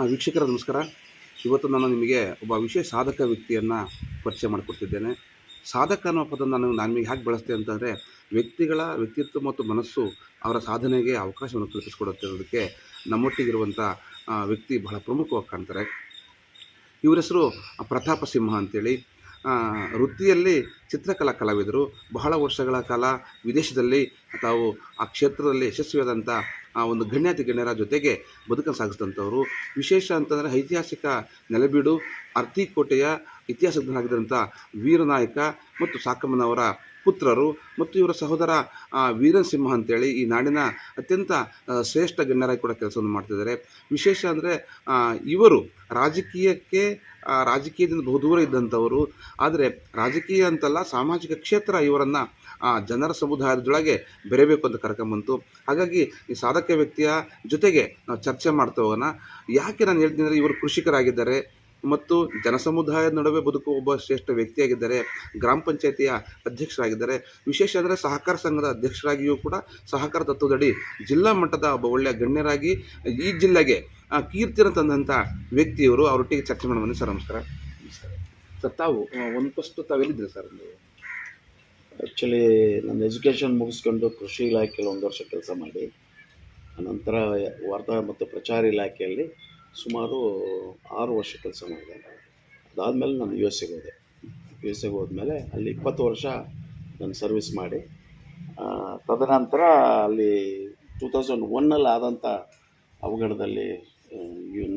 ಆ, ವೀಕ್ಷಕರ ನಮಸ್ಕಾರ. ಇವತ್ತು ನಾನು ನಿಮಗೆ ಒಬ್ಬ ವಿಶೇಷ ಸಾಧಕ ವ್ಯಕ್ತಿಯನ್ನು ಪರಿಚಯ ಮಾಡಿಕೊಡ್ತಿದ್ದೇನೆ. ಸಾಧಕ ಅನ್ನೋ ಪದ ನಾನು ನಾನು ನಿಮಗೆ ಹೇಗೆ ಬಳಸ್ತೇನೆ ಅಂತಂದರೆ ವ್ಯಕ್ತಿಗಳ ವ್ಯಕ್ತಿತ್ವ ಮತ್ತು ಮನಸ್ಸು ಅವರ ಸಾಧನೆಗೆ ಅವಕಾಶವನ್ನು ಕಲ್ಪಿಸಿಕೊಡುತ್ತೆ ಅನ್ನೋದಕ್ಕೆ ನಮ್ಮೊಟ್ಟಿಗಿರುವಂಥ ವ್ಯಕ್ತಿ ಬಹಳ ಪ್ರಮುಖವಾಗಿ ಕಾಣ್ತಾರೆ. ಇವರ ಹೆಸರು ಪ್ರತಾಪ ಸಿಂಹ ಅಂತೇಳಿ. ವೃತ್ತಿಯಲ್ಲಿ ಚಿತ್ರಕಲಾ ಕಲಾವಿದರು. ಬಹಳ ವರ್ಷಗಳ ಕಾಲ ವಿದೇಶದಲ್ಲಿ ತಾವು ಆ ಕ್ಷೇತ್ರದಲ್ಲಿ ಯಶಸ್ವಿಯಾದಂಥ ಒಂದು ಗಣ್ಯಾತಿ ಗಣ್ಯರ ಜೊತೆಗೆ ಬದುಕನ್ನು ಸಾಗಿಸಿದಂಥವರು. ವಿಶೇಷ ಅಂತಂದರೆ ಐತಿಹಾಸಿಕ ನೆಲೆಬೀಡು ಅರ್ತಿಕೋಟೆಯ ಇತಿಹಾಸಜ್ಞರಾಗಿದ್ದಂಥ ವೀರನಾಯಕ ಮತ್ತು ಸಾಕಮ್ಮನವರ ಪುತ್ರರು ಮತ್ತು ಇವರ ಸಹೋದರ ವೀರನ್ ಸಿಂಹ ಅಂತೇಳಿ ಈ ನಾಡಿನ ಅತ್ಯಂತ ಶ್ರೇಷ್ಠ ಗಣ್ಯರಾಗಿ ಕೂಡ ಕೆಲಸವನ್ನು ಮಾಡ್ತಿದ್ದಾರೆ. ವಿಶೇಷ ಅಂದರೆ ಇವರು ರಾಜಕೀಯಕ್ಕೆ ರಾಜಕೀಯದಿಂದ ಬಹುದೂರ ಇದ್ದಂಥವರು. ಆದರೆ ರಾಜಕೀಯ ಅಂತಲ್ಲ, ಸಾಮಾಜಿಕ ಕ್ಷೇತ್ರ ಇವರನ್ನು ಜನರ ಸಮುದಾಯದೊಳಗೆ ಬೆರೆಯಬೇಕು ಅಂತ ಕರ್ಕೊಂಬಂತು. ಹಾಗಾಗಿ ಈ ಸಾಧಕ ವ್ಯಕ್ತಿಯ ಜೊತೆಗೆ ನಾವು ಚರ್ಚೆ ಮಾಡ್ತಾ ಹೋಗೋಣ. ಯಾಕೆ ನಾನು ಹೇಳ್ತೀನಿ ಅಂದರೆ ಇವರು ಕೃಷಿಕರಾಗಿದ್ದಾರೆ. ಮತ್ತು ಜನಸಮುದಾಯದ ನಡುವೆ ಬದುಕುವ ಒಬ್ಬ ಶ್ರೇಷ್ಠ ವ್ಯಕ್ತಿಯಾಗಿದ್ದಾರೆ ಗ್ರಾಮ ಪಂಚಾಯತಿಯ ಅಧ್ಯಕ್ಷರಾಗಿದ್ದಾರೆ ವಿಶೇಷ ಅಂದರೆ ಸಹಕಾರ ಸಂಘದ ಅಧ್ಯಕ್ಷರಾಗಿಯೂ ಕೂಡ ಸಹಕಾರ ತತ್ವದಡಿ ಜಿಲ್ಲಾ ಮಟ್ಟದ ಒಬ್ಬ ಒಳ್ಳೆಯ ಗಣ್ಯರಾಗಿ ಈ ಜಿಲ್ಲೆಗೆ ಕೀರ್ತಿಯನ್ನು ತಂದಂಥ ವ್ಯಕ್ತಿಯವರು ಅವರೊಟ್ಟಿಗೆ ಚರ್ಚೆ ಮಾಡೋಣ ಸರ್ ನಮಸ್ಕಾರ. ಸರ್ ತಾವು ಒಂದು ಫಸ್ಟ್ ತಾವು ಎಲ್ಲಿದ್ದೀರಿ ಸರ್? ನೀವು ಆ್ಯಕ್ಚುಲಿ ನನ್ನ ಎಜುಕೇಷನ್ ಮುಗಿಸ್ಕೊಂಡು ಕೃಷಿ ಇಲಾಖೆಯಲ್ಲಿ ಒಂದು ವರ್ಷ ಕೆಲಸ ಮಾಡಿ ನಂತರ ವಾರ್ತಾ ಮತ್ತು ಪ್ರಚಾರ ಇಲಾಖೆಯಲ್ಲಿ ಸುಮಾರು ಆರು ವರ್ಷ ಕೆಲಸ ಮಾಡಿದೆ. ಅದಾದಮೇಲೆ ನಾನು ಯು ಎಸ್ ಎಗೆ ಹೋದೆ. ಯು ಎಸ್ ಎಗೆ ಹೋದ್ಮೇಲೆ ಅಲ್ಲಿ ಇಪ್ಪತ್ತು ವರ್ಷ ನಾನು ಸರ್ವಿಸ್ ಮಾಡಿ ತದನಂತರ ಅಲ್ಲಿ ಟೂ ತೌಸಂಡ್ ಒನ್ನಲ್ಲಿ ಆದಂಥ ಅವಘಡದಲ್ಲಿ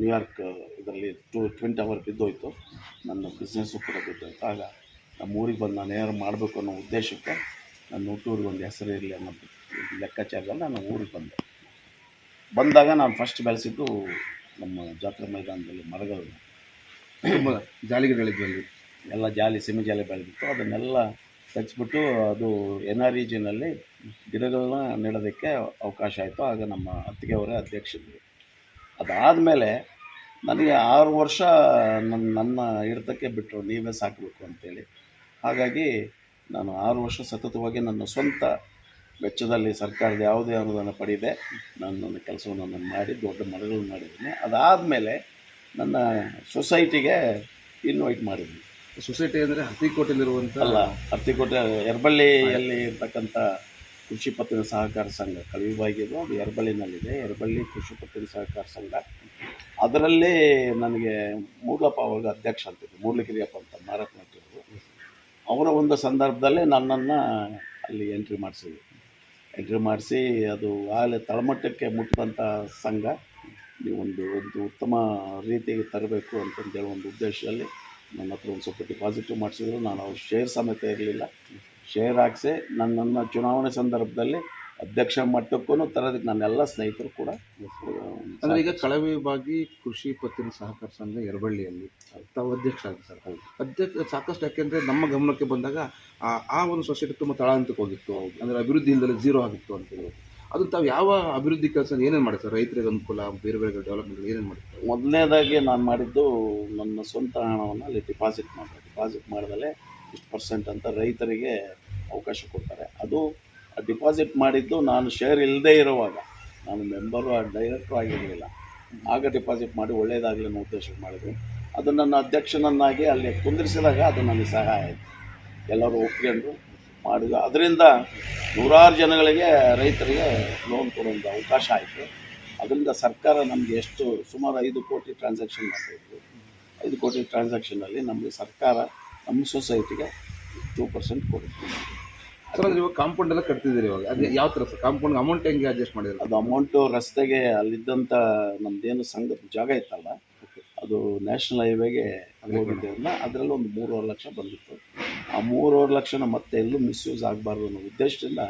ನ್ಯೂಯಾರ್ಕ್ ಇದರಲ್ಲಿ ಟೂ, ಟ್ವಿನ್ ಟವರ್ ಬಿದ್ದೋಯ್ತು. ನನ್ನ ಬಿಸ್ನೆಸ್ಸು ಕೂಡ ಬಿದ್ದೋಯ್ತು. ಆಗ ನಮ್ಮ ಊರಿಗೆ ಬಂದು ನಾನು ಏನಾರು ಮಾಡಬೇಕು ಅನ್ನೋ ಉದ್ದೇಶಕ್ಕೆ ನನ್ನ ಹುಟ್ಟೂರಿಗೆ ಒಂದು ಹೆಸರು ಇರಲಿ ಅನ್ನೋ ಲೆಕ್ಕಾಚಾರದಲ್ಲಿ ನಾನು ಊರಿಗೆ ಬಂದೆ. ಬಂದಾಗ ನಾನು ಫಸ್ಟ್ ಬೆಳೆಸಿದ್ದು ನಮ್ಮ ಜಾತ್ರಾ ಮೈದಾನದಲ್ಲಿ ಮರಗಳು ತುಂಬ ಜಾಲಿಗೆಗಳಿದ್ವಲ್ಲಿ ಎಲ್ಲ ಜಾಲಿ, ಸಿಮಿ ಜಾಲಿ ಬೆಳೆದಿತ್ತು. ಅದನ್ನೆಲ್ಲ ತೆಗೆಸ್ಬಿಟ್ಟು ಅದು ಎನ್ ಆರ್ ಜಿನಲ್ಲಿ ಗಿಡಗಳನ್ನ ನೆಡೋದಕ್ಕೆ ಅವಕಾಶ ಆಯಿತು. ಆಗ ನಮ್ಮ ಅತ್ತಿಗೆ ಅವರೇ ಅಧ್ಯಕ್ಷರು. ಅದಾದಮೇಲೆ ನನಗೆ ಆರು ವರ್ಷ ನನ್ನ ನನ್ನ ಹಿಡ್ತಕ್ಕೆ ಬಿಟ್ಟರು ನೀವೇ ಸಾಕಬೇಕು ಅಂತೇಳಿ. ಹಾಗಾಗಿ ನಾನು ಆರು ವರ್ಷ ಸತತವಾಗಿ ನನ್ನ ಸ್ವಂತ ವೆಚ್ಚದಲ್ಲಿ ಸರ್ಕಾರದ ಯಾವುದೇ ಅನುದಾನ ಪಡೆಯದೆ ನಾನು ನನ್ನ ಕೆಲಸವನ್ನು ನಾನು ಮಾಡಿ ದೊಡ್ಡ ಮರಗಳನ್ನು ಮಾಡಿದ್ದೀನಿ. ಅದಾದಮೇಲೆ ನನ್ನ ಸೊಸೈಟಿಗೆ ಇನ್ವೈಟ್ ಮಾಡಿದ್ದೀನಿ. ಸೊಸೈಟಿ ಅಂದರೆ ಹತ್ತಿಕೋಟೆಯಲ್ಲಿರುವಂಥ ಅಲ್ಲ ಹತ್ತಿಕೋಟೆ ಎರಬಳ್ಳಿಯಲ್ಲಿ ಇರ್ತಕ್ಕಂಥ ಕೃಷಿ ಪತ್ತಿನ ಸಹಕಾರ ಸಂಘ. ಕಳವಿಬಾಗಿದು ಅದು ಎರಬಳ್ಳಿನಲ್ಲಿದೆ. ಎರಬಳ್ಳಿ ಕೃಷಿ ಪತ್ತಿನ ಸಹಕಾರ ಸಂಘ. ಅದರಲ್ಲಿ ನನಗೆ ಮೂರ್ಲಪ್ಪ ಅವಾಗ ಅಧ್ಯಕ್ಷ ಅಂತಿದ್ದೆ ಮೂರ್ಲಿಗಿರಿಯಪ್ಪ ಅಂತ ಮಾರಾಟ ಮಾಡ್ತಿದ್ರು ಅವರ ಒಂದು ಸಂದರ್ಭದಲ್ಲೇ ನನ್ನನ್ನು ಅಲ್ಲಿ ಎಂಟ್ರಿ ಮಾಡಿಸಿದ್ರು. ಎಂಟ್ರಿ ಮಾಡಿಸಿ ಅದು ಆಗಲೇ ತಳಮಟ್ಟಕ್ಕೆ ಮುಟ್ಟಿದಂಥ ಸಂಘ. ನೀವು ಒಂದು ಒಂದು ಉತ್ತಮ ರೀತಿಗೆ ತರಬೇಕು ಅಂತಂದೇಳಿ ಒಂದು ಉದ್ದೇಶದಲ್ಲಿ ನನ್ನ ಹತ್ರ ಒಂದು ಸ್ವಲ್ಪ ಡಿಪಾಸಿಟು ಮಾಡಿಸಿದ್ರು. ನಾನು ಅವ್ರ ಶೇರ್ ಸಮೇತ ಇರಲಿಲ್ಲ. ಶೇರ್ ಹಾಕ್ಸಿ ನನ್ನನ್ನು ಚುನಾವಣೆ ಸಂದರ್ಭದಲ್ಲಿ ಅಧ್ಯಕ್ಷ ಮಟ್ಟಕ್ಕೂ ತರೋದಕ್ಕೆ ನನ್ನೆಲ್ಲ ಸ್ನೇಹಿತರು ಕೂಡ ಅಂದರೆ ಈಗ ಕಳವೆಬಾಗಿ ಕೃಷಿ ಪತ್ತಿನ ಸಹಕಾರ ಸಂಘ ಎರಬಳ್ಳಿಯಲ್ಲಿ ತಾವು ಅಧ್ಯಕ್ಷ ಆಗಿ ಸರ್ ಅಧ್ಯಕ್ಷ ಸಾಕಷ್ಟು ಯಾಕೆಂದರೆ ನಮ್ಮ ಗಮನಕ್ಕೆ ಬಂದಾಗ ಆ ಆ ಒಂದು ಸೊಸೈಟಿ ತುಂಬ ತಳಾಂತಕ್ಕೆ ಹೋಗಿತ್ತು. ಅಂದರೆ ಅಭಿವೃದ್ಧಿ ಇಲ್ಲದೆ ಜೀರೋ ಆಗಿತ್ತು ಅಂತೇಳಿ ಅದು ತಾವು ಯಾವ ಅಭಿವೃದ್ಧಿ ಕೆಲಸ ಏನೇನು ಮಾಡ್ತಾರೆ ಸರ್? ರೈತರಿಗೆ ಅನುಕೂಲ ಬೇರೆ ಬೇರೆ ಡೆವಲಪ್ಮೆಂಟ್ ಏನೇನು ಮಾಡ್ತಾರೆ ಮೊದಲನೇದಾಗಿ ನಾನು ಮಾಡಿದ್ದು ನನ್ನ ಸ್ವಂತ ಹಣವನ್ನು ಅಲ್ಲಿ ಡಿಪಾಸಿಟ್ ಮಾಡಿದೆ. ಡಿಪಾಸಿಟ್ ಮಾಡಿದಲೇ ಇಷ್ಟು ಪರ್ಸೆಂಟ್ ಅಂತ ರೈತರಿಗೆ ಅವಕಾಶ ಕೊಡ್ತಾರೆ. ಅದು ಡಿಪಾಸಿಟ್ ಮಾಡಿದ್ದು ನಾನು ಶೇರ್ ಇಲ್ಲದೇ ಇರುವಾಗ, ನಾನು ಮೆಂಬರು ಡೈರೆಕ್ಟ್ರು ಆಗಿರಲಿಲ್ಲ. ಆಗ ಡಿಪಾಸಿಟ್ ಮಾಡಿ ಒಳ್ಳೆಯದಾಗಲಿ ಅನ್ನೋ ಉದ್ದೇಶ ಮಾಡಿದ್ವಿ. ಅದು ನನ್ನ ಅಧ್ಯಕ್ಷನನ್ನಾಗಿ ಅಲ್ಲಿ ಕುಂದಿರಿಸಿದಾಗ ಅದು ನನಗೆ ಸಹಾಯ ಆಯಿತು. ಎಲ್ಲರೂ ಒಪ್ಕೊಂಡು ಮಾಡಿದ್ರು ಅದರಿಂದ ನೂರಾರು ಜನಗಳಿಗೆ ರೈತರಿಗೆ ಲೋನ್ ಕೊಡುವಂಥ ಅವಕಾಶ ಆಯಿತು. ಅದರಿಂದ ಸರ್ಕಾರ ನಮಗೆ ಎಷ್ಟು, ಸುಮಾರು ಐದು ಕೋಟಿ ಟ್ರಾನ್ಸಾಕ್ಷನ್ ಮಾಡ್ತಾಯಿದ್ರು ಐದು ಕೋಟಿ ಟ್ರಾನ್ಸಾಕ್ಷನಲ್ಲಿ ನಮಗೆ ಸರ್ಕಾರ, ನಮ್ಮ ಸೊಸೈಟಿಗೆ ಟೂ ಪರ್ಸೆಂಟ್ ಕೊಡುತ್ತೆ. ಸರ್ ಇವಾಗ ಕಾಂಪೌಂಡ್ ಎಲ್ಲ ಕಟ್ತಿದ್ದೀರಿ ಇವಾಗ. ಅದು ಯಾವ ಥರ ಸರ್? ಕಾಂಪೌಂಡ್ ಅಮೌಂಟ್ ಹೆಂಗೆ ಅಡ್ಜಸ್ಟ್ ಮಾಡಿದ್ರು ಅದು ಅಮೌಂಟು ರಸ್ತೆಗೆ ಅಲ್ಲಿದ್ದಂಥ ನಮ್ಮದೇನು ಸಂಘ ಜಾಗ ಇತ್ತಲ್ಲ ಅದು ನ್ಯಾಷನಲ್ ಹೈವೇಗೆ ಹೋಗಿದ್ದರಿಂದ ಅದರಲ್ಲಿ ಒಂದು ಮೂರುವರೆ ಲಕ್ಷ ಬಂದಿತ್ತು. ಆ ಮೂರುವರೆ ಲಕ್ಷನ ಮತ್ತೆ ಎಲ್ಲೂ ಮಿಸ್ಯೂಸ್ ಆಗಬಾರ್ದು ಅನ್ನೋ ಉದ್ದೇಶದಿಂದ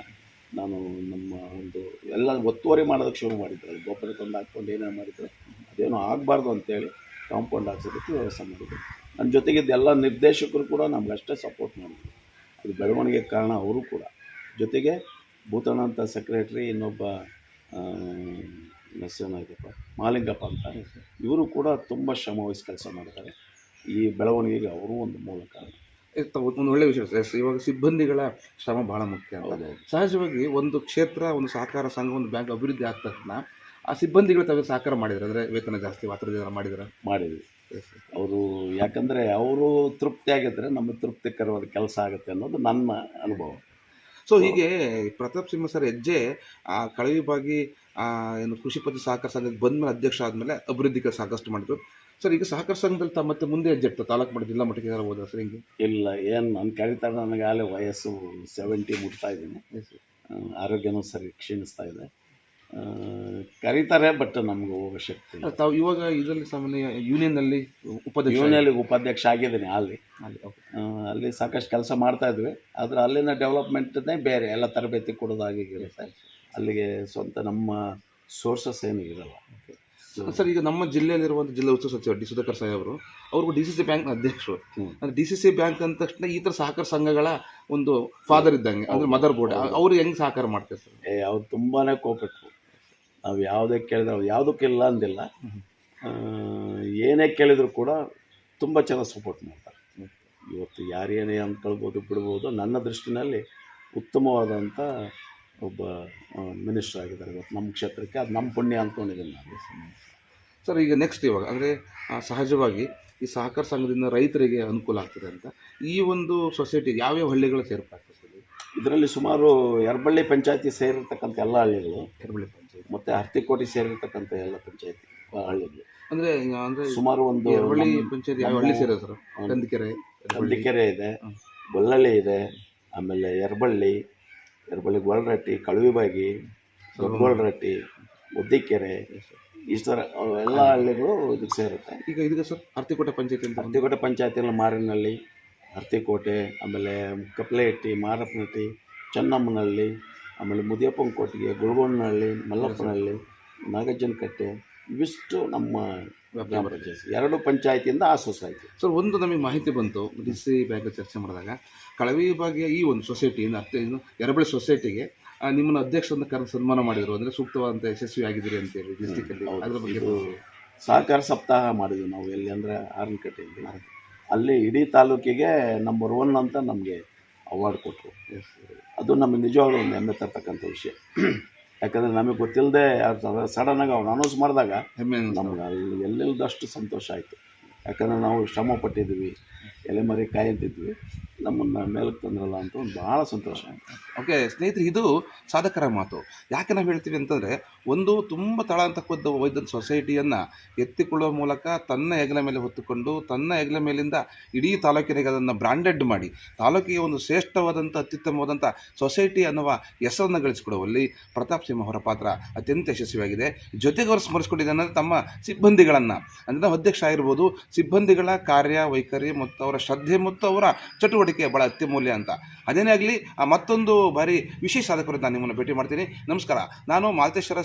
ನಾನು ನಮ್ಮ ಒಂದು ಎಲ್ಲ ಒತ್ತುವರಿ ಮಾಡೋದಕ್ಕೆ ಶುರು ಮಾಡಿದ್ರು. ಅಲ್ಲಿ ಗೊಬ್ಬರ ತಂದು ಹಾಕ್ಕೊಂಡು ಏನೇ ಮಾಡಿದ್ರು. ಅದೇನೋ ಆಗಬಾರ್ದು ಅಂತೇಳಿ ಕಾಂಪೌಂಡ್ ಹಾಕ್ಸೋದಕ್ಕೆ ವ್ಯವಸ್ಥೆ ಮಾಡಿದ್ರು. ನನ್ನ ಜೊತೆಗಿದ್ದ ಎಲ್ಲ ನಿರ್ದೇಶಕರು ಕೂಡ ನಮ್ಗೆ ಅಷ್ಟೇ ಸಪೋರ್ಟ್ ಮಾಡಿದ್ರು. ಅದು ಬೆಳವಣಿಗೆ ಕಾರಣ ಅವರು ಕೂಡ. ಜೊತೆಗೆ ಭೂತಣ್ಣ ಅಂತ ಸೆಕ್ರೆಟ್ರಿ ಇನ್ನೊಬ್ಬ ಇದೆಯಪ್ಪ ಮಾಲಿಂಗಪ್ಪ ಅಂತ ಇವರು ಕೂಡ ತುಂಬ ಶ್ರಮ ವಹಿಸಿ ಕೆಲಸ ಮಾಡ್ತಾರೆ. ಈ ಬೆಳವಣಿಗೆಗೆ ಅವರು ಒಂದು ಮೂಲ ಕಾರಣ. ಇದು ಒಂದು ಒಳ್ಳೆಯ ವಿಷಯ ಸರ್. ಇವಾಗ ಸಿಬ್ಬಂದಿಗಳ ಶ್ರಮ ಭಾಳ ಮುಖ್ಯ ಸಹಜವಾಗಿ ಒಂದು ಕ್ಷೇತ್ರ ಒಂದು ಸಹಕಾರ ಸಂಘ ಒಂದು ಬ್ಯಾಂಕ್ ಅಭಿವೃದ್ಧಿ ಆದ ತಕ್ಷಣ ಆ ಸಿಬ್ಬಂದಿಗಳು ತಾವು ಸಹಕಾರ ಮಾಡಿದ್ರೆ? ಅಂದರೆ ವೇತನ ಜಾಸ್ತಿ ವಾತರ ಮಾಡಿದ್ರೆ? ಮಾಡಿದ್ವಿ. ಅವರು ಯಾಕಂದರೆ ಅವರು ತೃಪ್ತಿಯಾಗಿದ್ದರೆ ನಮಗೆ ತೃಪ್ತಿಕರವಾದ ಕೆಲಸ ಆಗುತ್ತೆ ಅನ್ನೋದು ನನ್ನ ಅನುಭವ. ಸೊ ಹೀಗೆ ಪ್ರತಾಪ್ ಸಿಂಹ ಸರ್ ಹೆಜ್ಜೆ ಆ ಕಳವಿಬಾಗಿ ಏನು ಕೃಷಿ ಪದ್ಧತಿ ಸಹಕಾರ ಸಂಘಕ್ಕೆ ಬಂದ್ಮೇಲೆ ಅಧ್ಯಕ್ಷ ಆದಮೇಲೆ ಅಭಿವೃದ್ಧಿ ಕೆಲಸ ಸಾಕಷ್ಟು ಮಾಡಿದ್ರು. ಸರ್ ಈಗ ಸಹಕಾರ ಸಂಘದಲ್ಲಿ ತಮ್ಮ ಮತ್ತೆ ಮುಂದೆ ಹೆಜ್ಜೆ ಇರ್ತದೆ ತಾಲೂಕು ಮಟ್ಟ ಜಿಲ್ಲಾ ಮಟ್ಟಕ್ಕೆ ಯಾರು ಹೋದ್ರೆ ಸರ್ ಹಿಂಗೆ? ಇಲ್ಲ ಏನು ನಾನು ಕರೀತಾರೆ ನನಗೆ ಆಗಲೇ ವಯಸ್ಸು ಸೆವೆಂಟಿ ಮುಟ್ತಾ ಇದ್ದೀನಿ. ಆರೋಗ್ಯನೂ ಸರಿ ಕ್ಷೀಣಿಸ್ತಾ ಇದೆ. ಕರೀತಾರೆ ಬಟ್ ನಮ್ಗೆ ಹೋಗೋ ಶಕ್ತಿ ಇಲ್ಲ. ತಾವು ಇವಾಗ ಇದರಲ್ಲಿ ಸಾಮಾನ್ಯ ಯೂನಿಯನ್ನಲ್ಲಿ ಉಪಾಧ್ಯಕ್ಷ ಯೂನಿಯನ್ಗೆ ಉಪಾಧ್ಯಕ್ಷ ಆಗಿದ್ದೀನಿ ಅಲ್ಲಿ. ಅಲ್ಲಿ, okay. ಆ, ಅಲ್ಲಿ ಸಾಕಷ್ಟು ಕೆಲಸ ಮಾಡ್ತಾ ಇದ್ವಿ. ಆದರೆ ಅಲ್ಲಿನ ಡೆವಲಪ್ಮೆಂಟ್ನೇ ಬೇರೆ ಎಲ್ಲ ತರಬೇತಿ ಕೊಡೋದಾಗಿ ಇರುತ್ತೆ. ಅಲ್ಲಿಗೆ ಸ್ವಂತ ನಮ್ಮ ಸೋರ್ಸಸ್ ಏನು ಇರಲ್ಲ. ಸರ್ ಈಗ ನಮ್ಮ ಜಿಲ್ಲೆಯಲ್ಲಿರುವಂಥ ಜಿಲ್ಲಾ ಉಸ್ತುವಾರಿ ಸಚಿವ ಡಿ ಸುಧಾಕರ್ ಸಾಹೇಬ್ ಅವರು ಅವ್ರಿಗೂ ಡಿ ಸಿ ಸಿ ಬ್ಯಾಂಕ್ ಅಧ್ಯಕ್ಷರು. ಹ್ಮ್. ಅಂದ್ರೆ ಡಿ ಸಿ ಸಿ ಬ್ಯಾಂಕ್ ಅಂದ ತಕ್ಷಣ ಈ ಥರ ಸಹಕಾರ ಸಂಘಗಳ ಒಂದು ಫಾದರ್ ಇದ್ದಂಗೆ ಅಂದ್ರೆ ಮದರ್ ಬೋರ್ಡ್ ಅವ್ರು ಹೆಂಗ್ ಸಹಕಾರ ಮಾಡ್ತಾರೆ ಸರ್? ಏ ಅವ್ರು ತುಂಬಾ ಕೋಪೆಟ್ರು ನಾವು ಯಾವುದೇ ಕೇಳಿದ್ರೆ ಅವ್ರು ಯಾವುದಕ್ಕಿಲ್ಲ ಅಂದಿಲ್ಲ. ಏನೇ ಕೇಳಿದರೂ ಕೂಡ ತುಂಬ ಚೆನ್ನಾಗಿ ಸಪೋರ್ಟ್ ಮಾಡ್ತಾರೆ. ಇವತ್ತು ಯಾರೇನೇ ಅಂದ್ಕೊಳ್ಬೋದು ಬಿಡ್ಬೋದು, ನನ್ನ ದೃಷ್ಟಿನಲ್ಲಿ ಉತ್ತಮವಾದಂಥ ಒಬ್ಬ ಮಿನಿಸ್ಟರ್ ಆಗಿದ್ದಾರೆ ಇವತ್ತು ನಮ್ಮ ಕ್ಷೇತ್ರಕ್ಕೆ. ಅದು ನಮ್ಮ ಪುಣ್ಯ ಅಂದ್ಕೊಂಡಿದ್ದೀನಿ ನಾನು. ಸರ್, ಈಗ ನೆಕ್ಸ್ಟ್ ಇವಾಗ, ಅಂದರೆ ಸಹಜವಾಗಿ ಈ ಸಹಕಾರ ಸಂಘದಿಂದ ರೈತರಿಗೆ ಅನುಕೂಲ ಆಗ್ತದೆ ಅಂತ ಈ ಒಂದು ಸೊಸೈಟಿ ಯಾವ್ಯಾವ ಹಳ್ಳಿಗಳು ಸೇರ್ಪಾಗ್ತದೆ ಸರ್ ಇದರಲ್ಲಿ ಸುಮಾರು ಎರಬಳ್ಳಿ ಪಂಚಾಯತಿ ಸೇರಿರ್ತಕ್ಕಂಥ ಎಲ್ಲ ಹಳ್ಳಿಗಳು ಕೆರಬಳ್ಳಿ ಪಂಚಾಯತ್. ಮತ್ತು ಹರ್ತಿಕೋಟಿ ಸೇರಿರ್ತಕ್ಕಂಥ ಎಲ್ಲ ಪಂಚಾಯತಿ ಹಳ್ಳಿಗಳು. ಅಂದರೆ ಅಂದರೆ ಸುಮಾರು ಒಂದು ಎರವಳ್ಳಿ ಪಂಚಾಯತಿ ಯಾವ ಹಳ್ಳಿ ಸರ್? ಕಂದಿಕೆರೆ ಕಂದಿಕೆರೆ ಇದೆ ಬೊಲ್ಲಳ್ಳಿ ಇದೆ ಆಮೇಲೆ ಎರಬಳ್ಳಿ ಎರಬಳ್ಳಿ ಗೋಳರಟ್ಟಿ ಕಳುವಿಬಾಗಿ ಗೋಳರಟ್ಟಿ ಉದ್ದಿಕೆರೆ ಈ ಥರ ಎಲ್ಲ ಹಳ್ಳಿಗಳು ಇದಕ್ಕೆ ಸೇರುತ್ತೆ. ಈಗ ಇದಕ್ಕೆ ಸರ್ ಹರ್ತಿಕೋಟೆ ಪಂಚಾಯತಿ ಹರ್ತಿಕೋಟೆ ಪಂಚಾಯತಿಯಲ್ಲಿ ಮಾರಿನಹಳ್ಳಿ ಹರ್ತಿಕೋಟೆ ಆಮೇಲೆ ಕಪ್ಲೆಹಟ್ಟಿ ಮಾರಪ್ಪನಹಟ್ಟಿ ಚೆನ್ನಮ್ಮನಹಳ್ಳಿ ಆಮೇಲೆ ಮುದಿಯಪ್ಪನ ಕೋಟಿಗೆ ಗುಳಗೊಂಡನಹಳ್ಳಿ ಮಲ್ಲಪ್ಪನಹಳ್ಳಿ ನಾಗಜ್ಜನಕಟ್ಟೆ ಇವಿಷ್ಟು ನಮ್ಮ ಗ್ರಾಮ ಪಂಚಾಯತ್ ಎರಡು ಪಂಚಾಯತಿಯಿಂದ ಆ ಸೊಸೈಟಿ. ಸರ್ ಒಂದು ನಮಗೆ ಮಾಹಿತಿ ಬಂತು. ಡಿ ಸಿ ಬ್ಯಾಂಕ್ ಚರ್ಚೆ ಮಾಡಿದಾಗ ಕಳವಿ ಭಾಗ್ಯ ಈ ಒಂದು ಸೊಸೈಟಿಯಿಂದ ಅತ್ತೆ ಏನು ಎರಬಳಿ ಸೊಸೈಟಿಗೆ ನಿಮ್ಮನ್ನು ಅಧ್ಯಕ್ಷರನ್ನು ಅಧ್ಯಕ್ಷರನ್ನ ಕರೆದು ಸನ್ಮಾನ ಮಾಡಿದರು. ಅಂದರೆ ಸೂಕ್ತವಾದಂಥ ಯಶಸ್ವಿ ಆಗಿದ್ದೀರಿ ಅಂತೇಳಿ ಡಿಸ್ಟಿಕಲ್ಲಿ ಅದ್ರ ಬಗ್ಗೆ ಸಹಕಾರ ಸಪ್ತಾಹ ಮಾಡಿದ್ವಿ ನಾವು ಎಲ್ಲಿ ಅಂದರೆ ಆರನಕಟ್ಟೆಯಲ್ಲಿ. ಅಲ್ಲಿ ಇಡೀ ತಾಲೂಕಿಗೆ ನಂಬರ್ ಒನ್ ಅಂತ ನಮಗೆ ಅವಾರ್ಡ್ ಕೊಟ್ಟರು ಅದು ನಮಗೆ ನಿಜವಾಗ್ಲೂ ಒಂದು ಹೆಮ್ಮೆ ತರ್ತಕ್ಕಂಥ ವಿಷಯ. ಯಾಕಂದರೆ ನಮಗೆ ಗೊತ್ತಿಲ್ಲದೆ ಸಡನ್ನಾಗಿ ಅವ್ರು ಅನೌನ್ಸ್ ಮಾಡಿದಾಗ. ನಮ್ಗೆ ಅಲ್ಲಿ ಎಲ್ಲಿಲ್ಲದಷ್ಟು ಸಂತೋಷ ಆಯಿತು. ಯಾಕಂದರೆ ನಾವು ಶ್ರಮ ಪಟ್ಟಿದ್ವಿ ಎಲೆಮರಿ ಕಾಯ್ತಿದ್ವಿ. ನಮ್ಮನ್ನು ಮೇಲಕ್ಕೆ ತಂದ್ರಲ್ಲ ಅಂತ ಒಂದು ಭಾಳ ಸಂತೋಷ ಓಕೆ ಸ್ನೇಹಿತರೆ, ಇದು ಸಾಧಕರ ಮಾತು. ಯಾಕೆ ನಾವು ಹೇಳ್ತೀವಿ ಅಂತಂದರೆ, ಒಂದು ತುಂಬ ತಳ ಅಂತ ಒಯ್ದ ಸೊಸೈಟಿಯನ್ನು ಎತ್ತಿಕೊಳ್ಳುವ ಮೂಲಕ ತನ್ನ ಹೆಗಲ ಮೇಲೆ ಹೊತ್ತುಕೊಂಡು, ತನ್ನ ಹೆಗಲ ಮೇಲಿಂದ ಇಡೀ ತಾಲೂಕಿನಿಗೆ ಅದನ್ನು ಬ್ರಾಂಡೆಡ್ ಮಾಡಿ, ತಾಲೂಕಿಗೆ ಒಂದು ಶ್ರೇಷ್ಠವಾದಂಥ ಅತ್ಯುತ್ತಮವಾದಂಥ ಸೊಸೈಟಿ ಅನ್ನುವ ಹೆಸರನ್ನು ಗಳಿಸಿಕೊಡುವಲ್ಲಿ ಪ್ರತಾಪ್ ಸಿಂಹ ಅವರ ಪಾತ್ರ ಅತ್ಯಂತ ಯಶಸ್ವಿಯಾಗಿದೆ. ಜೊತೆಗೆ ಅವರು ಸ್ಮರಿಸ್ಕೊಂಡಿದ್ದಾರೆ ತಮ್ಮ ಸಿಬ್ಬಂದಿಗಳನ್ನು. ಅಂದರೆ ಅಧ್ಯಕ್ಷ ಆಗಿರ್ಬೋದು, ಸಿಬ್ಬಂದಿಗಳ ಕಾರ್ಯ, ವೈಖರಿ ಮತ್ತು ಅವರ ಶ್ರದ್ಧೆ ಮತ್ತು ಅವರ ಚಟುವಟಿಕೆ ಭಾಳ ಅತ್ಯಮೂಲ್ಯ ಅಂತ. ಅದೇನೇ ಆಗಲಿ ಮತ್ತೊಂದು ಬಾರಿ ವಿಶೇಷ ಸಾಧಕರು ನಾನು ನಿಮ್ಮನ್ನು ಭೇಟಿ ಮಾಡ್ತೀನಿ. ನಮಸ್ಕಾರ. ನಾನು ಮಾಲ್ತೇಶ್ವರ